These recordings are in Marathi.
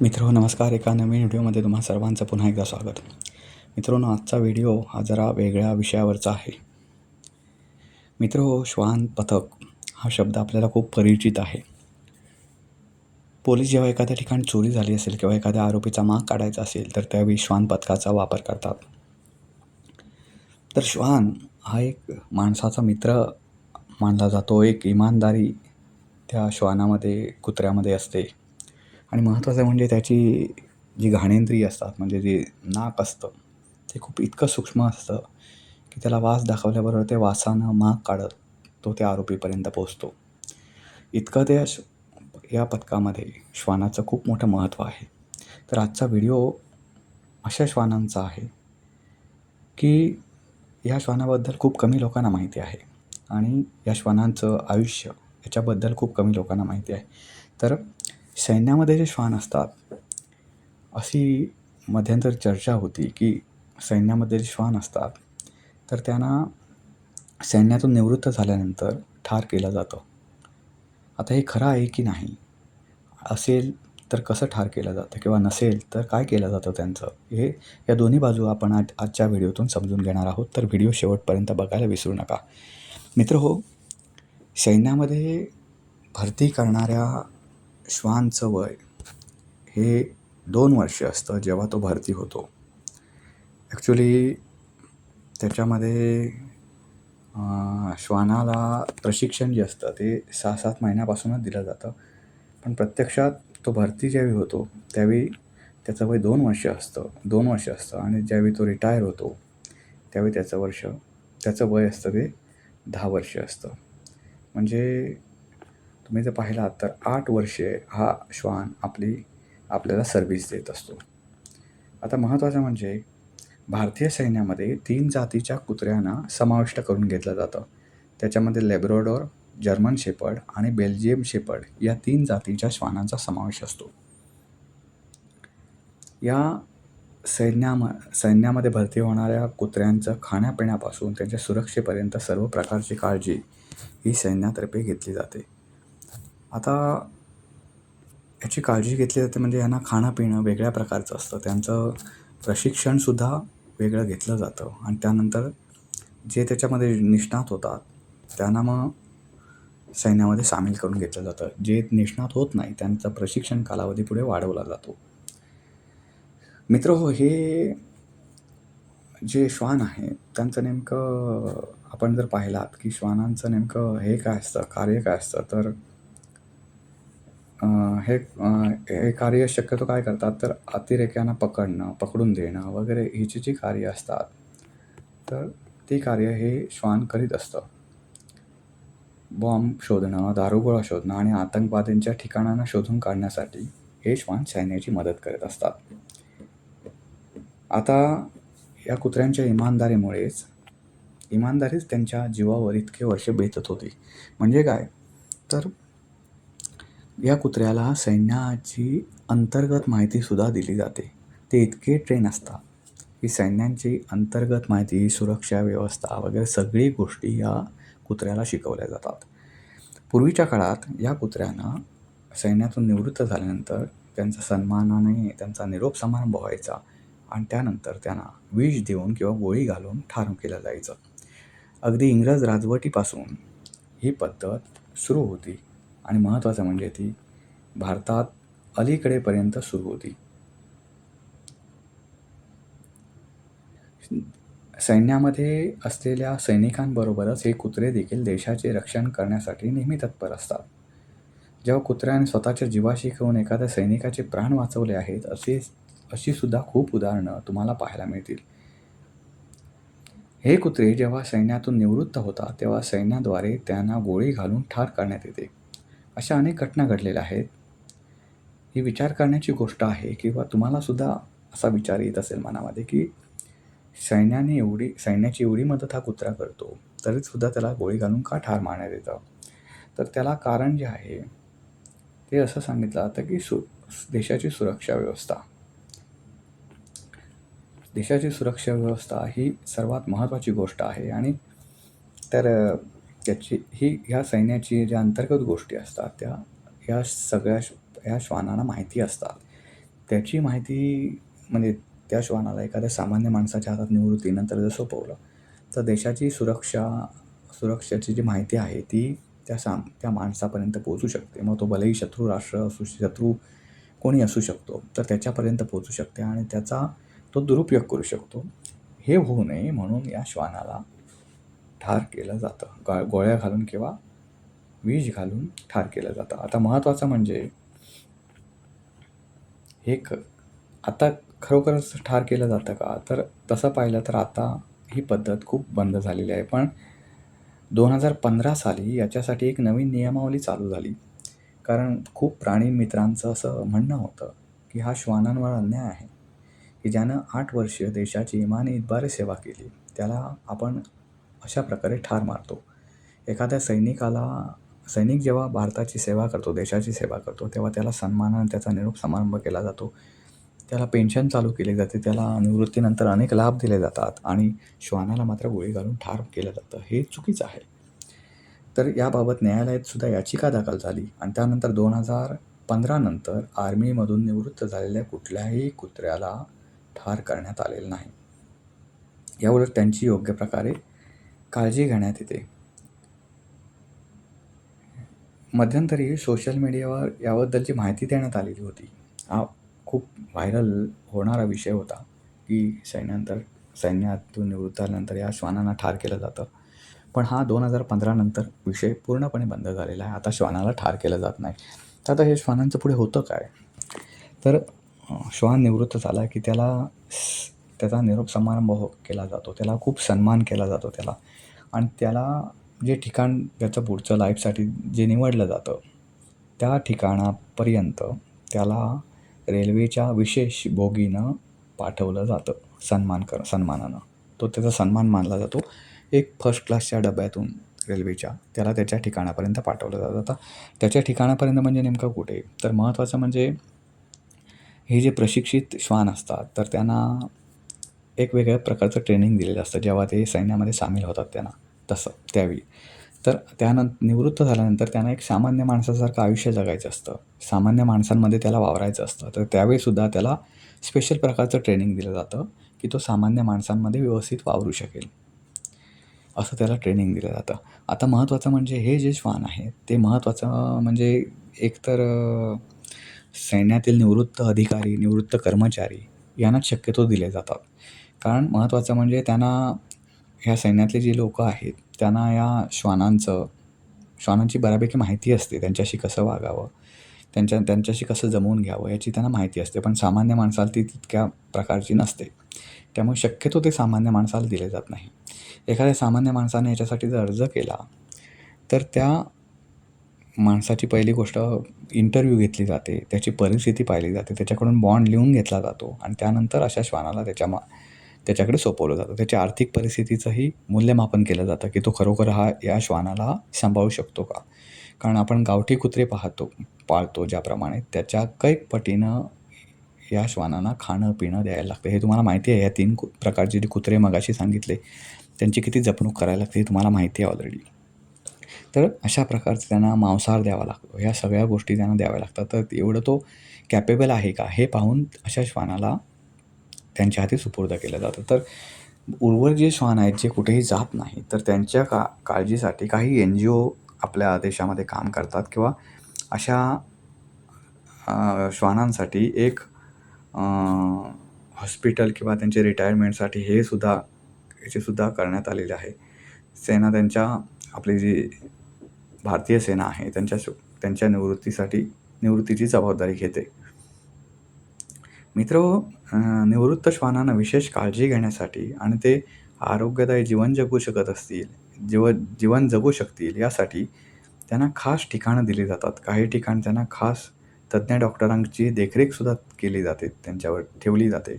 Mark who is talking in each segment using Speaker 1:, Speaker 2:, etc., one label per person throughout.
Speaker 1: मित्र नमस्कार. एका नवीन व्हिडिओमध्ये तुम्हा सर्वांचं पुन्हा एकदा स्वागत. मित्रांनो आजचा व्हिडिओ हा जरा वेगळ्या विषयावरचा आहे. मित्र श्वान पथक हा शब्द आपल्याला खूप परिचित आहे. पोलीस जेव्हा एखाद्या ठिकाणी चोरी झाली असेल किंवा एखाद्या आरोपीचा माग काढायचा असेल तर त्यावेळी श्वान पथकाचा वापर करतात. तर श्वान हा एक माणसाचा मित्र मानला जातो. एक इमानदारी त्या श्वानामध्ये कुत्र्यामध्ये असते. आणि महत्त्वाचं म्हणजे त्याची जी घाणेंद्रिय असतात म्हणजे जे नाक असतं ते खूप इतकं सूक्ष्म असतं की त्याला वास दाखवल्याबरोबर ते वासानं माग काढत तो त्या आरोपीपर्यंत पोचतो इतकं त्या या पथकामध्ये श्वानाचं खूप मोठं महत्त्व आहे. तर आजचा व्हिडिओ अशा श्वानांचा आहे की या श्वानाबद्दल खूप कमी लोकांना माहिती आहे आणि या श्वानांचं आयुष्य याच्याबद्दल खूप कमी लोकांना माहिती आहे. तर सैन्यामध्ये जे श्वान असतात अशी मध्यंतर चर्चा होती की सैन्यामध्ये जे श्वान असतात तर त्यांना सैन्यातून निवृत्त झाल्यानंतर ठार केलं जातं. आता हे खरं आहे की नाही? असेल तर कसं ठार केलं जातं किंवा नसेल तर काय केलं जातं त्यांचं? हे या दोन्ही बाजू आपण आज आजच्या व्हिडिओतून समजून घेणार आहोत. तर व्हिडिओ शेवटपर्यंत बघायला विसरू नका. मित्र हो सैन्यामध्ये भरती करणाऱ्या श्वानचं वय. हे दोन वर्ष असतं जेव्हा तो भरती होतो. ॲक्च्युली त्याच्यामध्ये श्वानाला प्रशिक्षण जे असतं ते सहा सात महिन्यापासूनच दिलं जातं. पण प्रत्यक्षात तो भरती ज्यावेळी होतो त्यावेळी त्याचं वय दोन वर्ष असतं. दोन वर्ष असतं आणि ज्यावेळी तो रिटायर होतो त्यावेळी त्याचं वर्ष त्याचं वय असतं ते दहा वर्ष असतं. म्हणजे तुम्ही जर पाहिलात तर आठ वर्षे हा श्वान आपली आपल्याला सर्व्हिस देत असतो. आता महत्त्वाचं म्हणजे भारतीय सैन्यामध्ये तीन जातीच्या कुत्र्यांना समाविष्ट करून घेतलं जातं. त्याच्यामध्ये लेब्रोडोर जर्मन शेपर्ड आणि बेल्जियम शेपर्ड या तीन जातीच्या श्वानांचा समावेश असतो. या सैन्याम सैन्यामध्ये भरती होणाऱ्या कुत्र्यांचं खाण्यापिण्यापासून त्यांच्या सुरक्षेपर्यंत सर्व प्रकारची काळजी ही सैन्यातर्फे घेतली जाते. आता याची काळजी घेतली जाते म्हणजे ह्यांना खाणं पिणं वेगळ्या प्रकारचं असतं. त्यांचं प्रशिक्षणसुद्धा वेगळं घेतलं जातं. आणि त्यानंतर जे त्याच्यामध्ये निष्णात होतात त्यांना मग सैन्यामध्ये सामील करून घेतलं जातं. जे निष्णात होत नाही त्यांचा प्रशिक्षण कालावधी पुढे वाढवला जातो. मित्र हो हे जे श्वान आहे त्यांचं नेमकं आपण जर पाहिलात की श्वानांचं नेमकं हे काय असतं कार्य काय असतं तर हे हे कार्य शक्यतो काय करतात? तर अतिरेक्यांना पकडणं पकडून देणं वगैरे हिची जी कार्य असतात तर ती कार्य हे श्वान करीत असतं. बॉम्ब शोधणं दारुगोळा शोधणं आणि आतंकवाद्यांच्या ठिकाणांना शोधून काढण्यासाठी हे श्वान सैन्याची मदत करत असतात. आता या कुत्र्यांच्या इमानदारीमुळेच इमानदारीच त्यांच्या जीवावर इतके वर्ष बेतत होती. म्हणजे काय? तर या कुत्र्याला सैन्याची अंतर्गत माहितीसुद्धा दिली जाते. ते इतके ट्रेन असतात की सैन्यांची अंतर्गत माहिती सुरक्षा व्यवस्था वगैरे सगळी गोष्टी या कुत्र्याला शिकवल्या जातात. पूर्वीच्या काळात या कुत्र्यांना सैन्यातून निवृत्त झाल्यानंतर त्यांचा सन्मानाने त्यांचा निरोप समारंभ व्हायचा आणि त्यानंतर त्यांना विष देऊन किंवा गोळी घालून ठार केलं जायचं. अगदी इंग्रज राजवटीपासून ही पद्धत सुरू होती. आणि महत्त्वाचं म्हणजे ती भारतात अलीकडेपर्यंत सुरू होती. सैन्यामध्ये असलेल्या सैनिकांबरोबरच हे कुत्रे देखील देशाचे रक्षण करण्यासाठी नेहमी तत्पर असतात. जेव्हा कुत्र्याने स्वतःच्या जीवाशी घेऊन एखाद्या सैनिकाचे प्राण वाचवले आहेत असे अशी सुद्धा खूप उदाहरणं तुम्हाला पाहायला मिळतील. हे कुत्रे जेव्हा सैन्यातून निवृत्त होतात तेव्हा सैन्याद्वारे त्यांना गोळी घालून ठार करण्यात येते. अशा अनेक घटना घडलेल्या आहेत. ही विचार करण्याची गोष्ट आहे किंवा तुम्हालासुद्धा असा विचार येत असेल मनामध्ये की सैन्याने एवढी सैन्याची एवढी मदत हा कुत्रा करतो तरीसुद्धा त्याला गोळी घालून का ठार मारण्यात येतं? तर त्याला कारण जे आहे ते असं सांगितलं जातं की सु देशाची सुरक्षा व्यवस्था. देशाची सुरक्षा व्यवस्था ही सर्वात महत्त्वाची गोष्ट आहे आणि तर त्याची ही ह्या सैन्याची ज्या अंतर्गत गोष्टी असतात त्या ह्या सगळ्या ह्या श्वानांना माहिती असतात. त्याची माहिती म्हणजे त्या श्वानाला एखाद्या सामान्य माणसाच्या हातात निवृत्तीनंतर जर सोपवलं तर देशाची सुरक्षा सुरक्षेची जी माहिती आहे ती त्या साम त्या माणसापर्यंत पोहोचू शकते. मग तो भलेही शत्रू राष्ट्र असू शत्रू कोणी असू शकतो तर त्याच्यापर्यंत पोहोचू शकते आणि त्याचा तो दुरुपयोग करू शकतो. हे होऊ नये म्हणून या श्वानाला ठार केलं जातं. गा गोळ्या घालून किंवा विष घालून ठार केलं जातं. आता महत्त्वाचं म्हणजे हे क आता खरोखरच ठार केलं जातं का? तर तसं पाहिलं तर आता ही पद्धत खूप बंद झालेली आहे. पण दोन हजार पंधरा साली याच्यासाठी एक नवीन नियमावली चालू झाली. कारण खूप प्राणी मित्रांचं असं म्हणणं होतं की हा श्वानांवर अन्याय आहे. की ज्यानं आठ वर्ष देशाची इमानी इतबारे सेवा केली त्याला आपण अशा प्रकारे ठार मारतो. एखाद्या सैनिकाला सैनिक जेव्हा भारताची सेवा करतो देशाची सेवा करतो तेव्हा त्याला सन्मानाने त्याचा निरोप समारंभ केला जातो. त्याला पेन्शन चालू केली जाते त्याला निवृत्तीनंतर अनेक लाभ दिले जातात आणि श्वानाला मात्र गोळी घालून ठार केलं जातं. हे चुकीचं आहे. तर याबाबत न्यायालयात सुद्धा याचिका दाखल झाली आणि त्यानंतर दोन हजार पंधरानंतर आर्मीमधून निवृत्त झालेल्या कुठल्याही कुत्र्याला ठार करण्यात आलेलं नाही. याउलट त्यांची योग्य प्रकारे काळजी घेण्यात येते. मध्यंतरी सोशल मीडियावर याबद्दलची माहिती देण्यात आलेली होती. हा खूप व्हायरल होणारा विषय होता की सैन्यानंतर सैन्यातून निवृत्त झाल्यानंतर या श्वानांना ठार केलं जातं. पण हा दोन हजार पंधरानंतर विषय पूर्णपणे बंद झालेला आहे. आता श्वानाला ठार केलं जात नाही. तर आता हे श्वानांचं पुढे होतं काय? तर श्वान निवृत्त झाला की त्याला त्याचा निरोप समारंभ हो केला जातो. त्याला खूप सन्मान केला जातो त्याला. आणि त्याला जे ठिकाण त्याचं पुढचं लाईफसाठी जे निवडलं जातं त्या ठिकाणापर्यंत त्याला रेल्वेच्या विशेष बोगीनं पाठवलं जातं सन्मान कर सन्मानानं. तो त्याचा सन्मान मानला जातो. एक फर्स्ट क्लासच्या डब्यातून रेल्वेच्या त्याला त्याच्या ठिकाणापर्यंत पाठवलं जातं. आता त्याच्या ठिकाणापर्यंत म्हणजे नेमकं कुठे? तर महत्त्वाचं म्हणजे हे जे प्रशिक्षित श्वान असतात तर त्यांना एक वेगळ्या प्रकारचं ट्रेनिंग दिलेलं असतं. जेव्हा ते सैन्यामध्ये सामील होतात त्यांना तसं त्यावेळी. तर त्यानंतर निवृत्त झाल्यानंतर त्यांना एक सामान्य माणसासारखं आयुष्य जगायचं असतं. सामान्य माणसांमध्ये त्याला वावरायचं असतं. तर त्यावेळीसुद्धा त्याला स्पेशल प्रकारचं ट्रेनिंग दिलं जातं की तो सामान्य माणसांमध्ये व्यवस्थित वावरू शकेल. असं त्याला ट्रेनिंग दिलं जातं. आता महत्त्वाचं म्हणजे हे जे श्वान आहे ते महत्त्वाचं म्हणजे एकतर सैन्यातील निवृत्त अधिकारी निवृत्त कर्मचारी यांनाच शक्यतो दिले जातात. कारण महत्त्वाचं म्हणजे त्यांना ह्या सैन्यातले जे लोकं आहेत त्यांना या श्वानांचं श्वानांची बऱ्यापैकी माहिती असते त्यांच्याशी कसं वागावं त्यांच्या त्यांच्याशी कसं जमवून घ्यावं याची त्यांना माहिती असते. पण सामान्य माणसाला ती तितक्या प्रकारची नसते. त्यामुळे शक्यतो ते सामान्य माणसाला दिले जात नाही. एखाद्या सामान्य माणसाने याच्यासाठी जर अर्ज केला तर त्या माणसाची पहिली गोष्ट इंटरव्ह्यू घेतली जाते त्याची परिस्थिती पाहिली जाते त्याच्याकडून बॉन्ड लिहून घेतला जातो आणि त्यानंतर अशा श्वानाला त्याच्या मा त्याच्याकडे सोपवलं जातं. त्याच्या आर्थिक परिस्थितीचंही मूल्यमापन केलं जातं की तो खरोखर हा या श्वानाला सांभाळू शकतो का? कारण आपण गावठी कुत्रे पाहतो पाळतो ज्याप्रमाणे त्याच्या कैक पटीनं या श्वानांना खाणं पिणं द्यायला लागतं. हे तुम्हाला माहिती आहे या तीन कु प्रकारचे जे कुत्रे मगाशी सांगितले त्यांची किती जपणूक करायला लागते हे तुम्हाला माहिती आहे ऑलरेडी तर अशा प्रकारचं त्यांना मांसाहार द्यावा लागतो. ह्या सगळ्या गोष्टी त्यांना द्याव्या लागतात. तर एवढं तो कॅपेबल आहे का? हे पाहून अशा श्वानाला त्यांच्या हाती सुपूर्द केलं जातं. तर उर्वर जे श्वान आहेत जे कुठेही जात नाही तर त्यांच्या का काळजीसाठी काही एन जी ओ आपल्या देशामध्ये काम करतात किंवा अशा श्वानांसाठी एक हॉस्पिटल किंवा त्यांचे रिटायरमेंटसाठी हे सुद्धा याचे सुद्धा करण्यात आलेले आहे. सेना त्यांच्या आपली जी भारतीय सेना आहे त्यांच्या त्यांच्या निवृत्तीसाठी निवृत्तीची जबाबदारी घेते. मित्र निवृत्त श्वानांना विशेष काळजी घेण्यासाठी आणि ते आरोग्यदायी जीवन जगू शकत असतील जीव जीवन जगू शकतील यासाठी त्यांना खास ठिकाणं दिली जातात. काही ठिकाण त्यांना खास तज्ज्ञ डॉक्टरांची देखरेखसुद्धा केली जाते त्यांच्यावर ठेवली जाते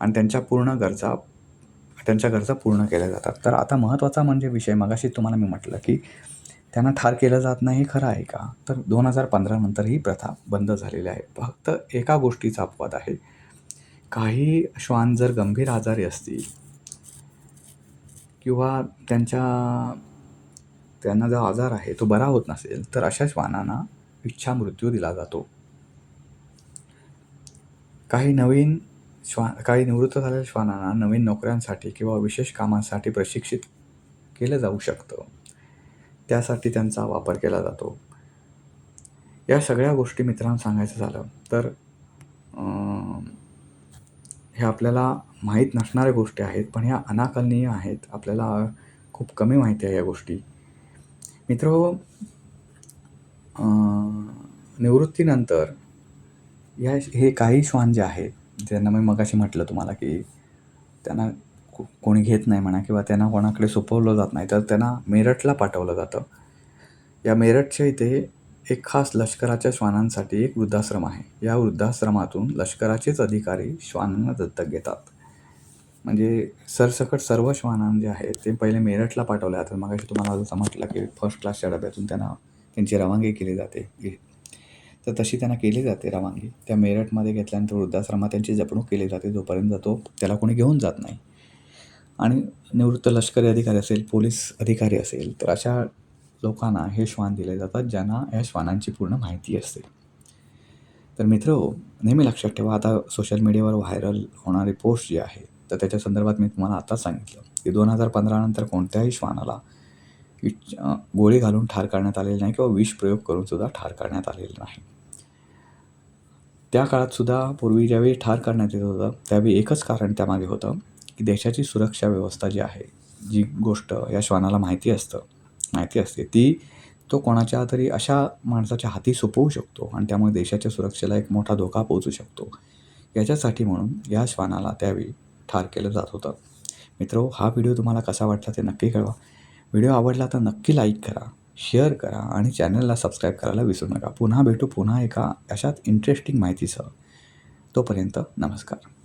Speaker 1: आणि त्यांच्या पूर्ण गरजा त्यांच्या गरजा पूर्ण केल्या जातात. तर आता महत्त्वाचा म्हणजे विषय मगाशी तुम्हाला मी म्हटलं की त्यांना ठार केलं जात नाही हे खरं आहे का? तर दोन हजार पंधरानंतर ही प्रथा बंद झालेली आहे. फक्त एका गोष्टीचा अपवाद आहे. काही श्वान जर गंभीर आजारी असतील किंवा त्यांच्या त्यांना जो आजार आहे तो बरा होत नसेल तर अशा श्वानांना इच्छा मृत्यू दिला जातो. काही नवीन श्वान काही निवृत्त झालेल्या श्वानांना नवीन नोकऱ्यांसाठी किंवा विशेष कामांसाठी प्रशिक्षित केलं जाऊ शकतं. त्यासाठी त्यांचा वापर केला जातो. या सगळ्या गोष्टी मित्रांनो सांगायचं झालं तर हे आपल्याला माहीत नसणाऱ्या गोष्टी आहेत पण ह्या अनाकलनीय आहेत. आपल्याला खूप कमी माहिती आहे या गोष्टी. मित्र निवृत्तीनंतर या हे काही श्वान जे आहेत ज्यांना मी मगाशी म्हटलं तुम्हाला की त्यांना कोणी घेत नाही म्हणा किंवा त्यांना कोणाकडे सोपवलं जात नाही तर त्यांना मेरठला पाठवलं जातं. या मेरठच्या इथे एक खास लष्कराच्या श्वानांसाठी एक वृद्धाश्रम आहे. या वृद्धाश्रमातून लष्कराचेच अधिकारी श्वानांना दत्तक घेतात. म्हणजे सरसकट सर्व श्वानां जे आहेत ते पहिले मेरठला पाठवले जातात. मगाशी तुम्हाला जसं म्हटलं की फर्स्ट क्लासच्या डब्यातून त्यांना त्यांची रवानगी केली जाते. तर तशी त्यांना केली जाते रवानगी. त्या मेरठमध्ये घेतल्यानंतर वृद्धाश्रमात त्यांची जपणूक केली जाते. जोपर्यंत तो त्याला कोणी घेऊन जात नाही. आणि निवृत्त लष्करी अधिकारी असेल पोलीस अधिकारी असेल तर अशा लोकांना हे श्वान दिले जातात ज्यांना या श्वानांची पूर्ण माहिती असते. तर मित्र नेहमी लक्षात ठेवा आता सोशल मीडियावर व्हायरल होणारी पोस्ट जी आहे तर त्याच्या संदर्भात मी तुम्हाला आताच सांगितलं की दोन हजार पंधरानंतर कोणत्याही श्वानाला गोळी घालून ठार करण्यात आलेली नाही किंवा विष प्रयोग करून सुद्धा ठार करण्यात आलेलं नाही. त्या काळात सुद्धा पूर्वी ज्यावेळी ठार करण्यात येत होतं त्यावेळी एकच कारण त्यामागे होतं की देशाची सुरक्षा व्यवस्था जी आहे जी गोष्ट या श्वानाला माहिती असतं माहिती असते ती तो कोणाच्या तरी अशा माणसाच्या हाती सोपवू शकतो आणि त्यामुळे देशाच्या सुरक्षेला एक मोठा धोका पोहोचू शकतो. याच्यासाठी म्हणून या श्वानाला त्यावेळी ठार केलं जात होतं. मित्र हा व्हिडिओ तुम्हाला कसा वाटला ते नक्की कळवा. व्हिडिओ आवडला तर नक्की लाईक करा शेअर करा आणि चॅनलला सबस्क्राईब करायला विसरू नका. पुन्हा भेटू पुन्हा एका अशाच इंटरेस्टिंग माहितीसह. तोपर्यंत नमस्कार.